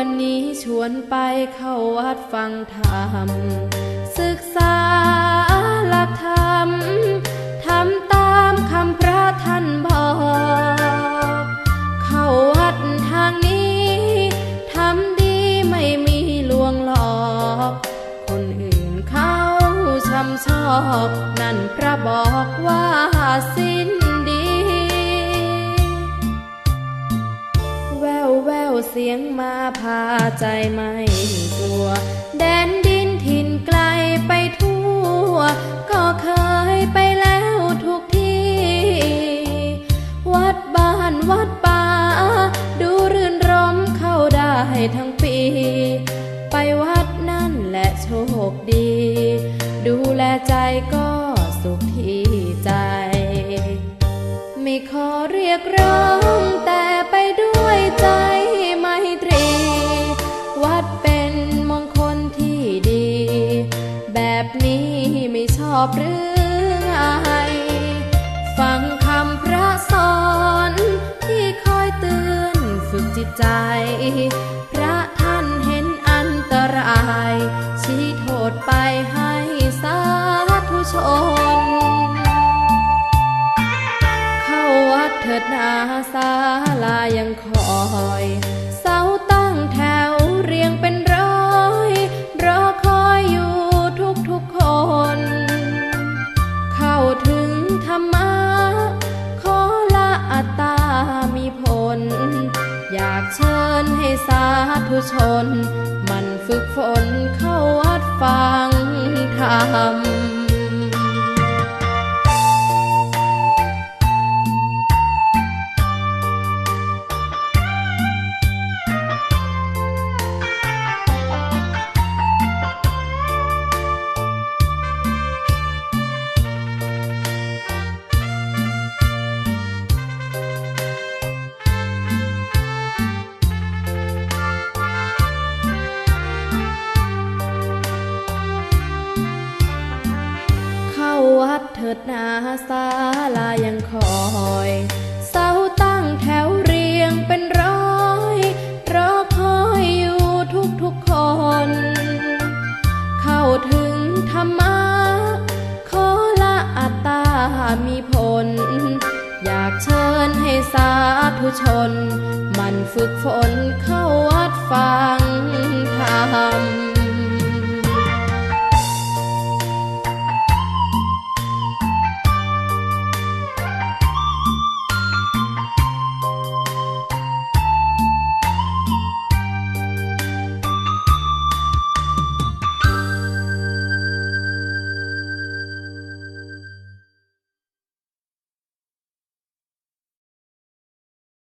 ันนี้ชวนไปเข้าวัดฟังธรรม ศึกษาหลักธรรมทำตามคำพระท่านบอก เข้าวัดทางนี้ทำดีไม่มีลวงหลอก คนอื่นเขาช้ำชอบ นั่นพระบอกว่าสิ้น สียงมาพาใจไม่กลัว แดนดินถิ่นไกลไปทั่ว ก็เคยไปแล้วทุกที่ วัดบ้านวัดป่า ดูรื่นรมเข้าได้ทั้งปี ไปวัดนั่นและโชคดี ดูแลใจก็สุขที่ใจ ไม่ขอเรียกร้องแต่ไปด้ อบหรือไงฟังคำพระสอนที่คอยเตือนฝึกจิตใจ พระท่านเห็นอันตราย ชี้โทษไปให้สาธุชน เข้าวัดเถิดนาศาลายังคอย ธุชน มันฝึกฝนเข้าวัดฟังธรรม วัดเถิดนาศาลายังคอยเสาตั้งแถวเรียงเป็นร้อยรอคอยอยู่ทุกทุกคน เข้าถึงธรรมะขอละอัตตามีผล อยากเชิญให้สาธุชน มันฝึกฝนเข้าวัดฟังธรรม